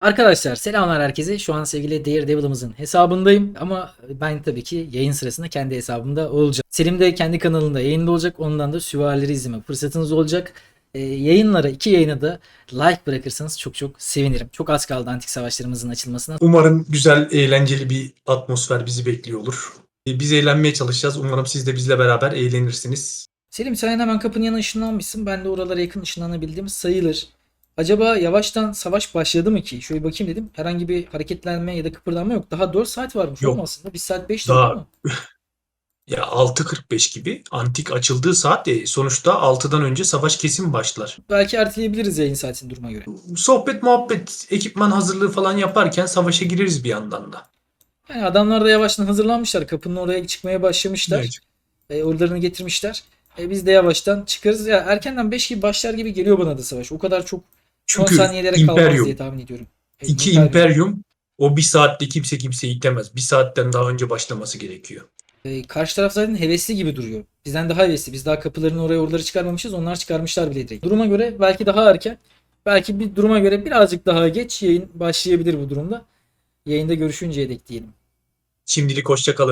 Arkadaşlar selamlar herkese. Şu an sevgili Daredevil'ımızın hesabındayım ama ben tabii ki yayın sırasında kendi hesabımda olacağım. Selim de kendi kanalında yayında olacak. Ondan da süvarileri izleme fırsatınız olacak. Ee, yayınlara, iki yayına da like bırakırsanız çok çok sevinirim. Çok az kaldı antik savaşlarımızın açılmasına. Umarım güzel, eğlenceli bir atmosfer bizi bekliyor olur. E, Biz eğlenmeye çalışacağız. Umarım siz de bizle beraber eğlenirsiniz. Selim sen hemen kapının yanına ışınlanmışsın. Ben de oralara yakın ışınlanabildiğimiz sayılır. Acaba yavaştan savaş başladı mı ki? Şöyle bakayım dedim. Herhangi bir hareketlenme ya da kıpırdanma yok. Daha 4 saat varmış Yok. oğlum aslında. 1 saat 5 Daha- dakika mı? Ya 6.45 gibi antik açıldığı saat e, sonuçta 6'dan önce savaş kesin başlar. Belki erteleyebiliriz yayın saatini duruma göre. Sohbet, muhabbet, ekipman hazırlığı falan yaparken savaşa gireriz bir yandan da. Yani adamlar da yavaştan hazırlanmışlar. Kapının oraya çıkmaya başlamışlar. Evet. E, ordularını getirmişler. E, biz de yavaştan çıkarız. Ya erkenden 5 gibi başlar gibi geliyor bana da savaş. O kadar çok son Çünkü saniyelere kalmaz İmperium, diye tahmin ediyorum. E, iki İmperium. İmperium o bir saatte kimse kimseyi itemez. Bir saatten daha önce başlaması gerekiyor. E, karşı taraf zaten hevesli gibi duruyor. Bizden daha hevesli. Biz daha kapıların oraya orduları çıkarmamışız. Onlar çıkarmışlar bile direkt. Duruma göre belki daha erken. Belki bir duruma göre birazcık daha geç yayın başlayabilir bu durumda. Yayında görüşünceye dek diyelim. Şimdilik hoşça kalın.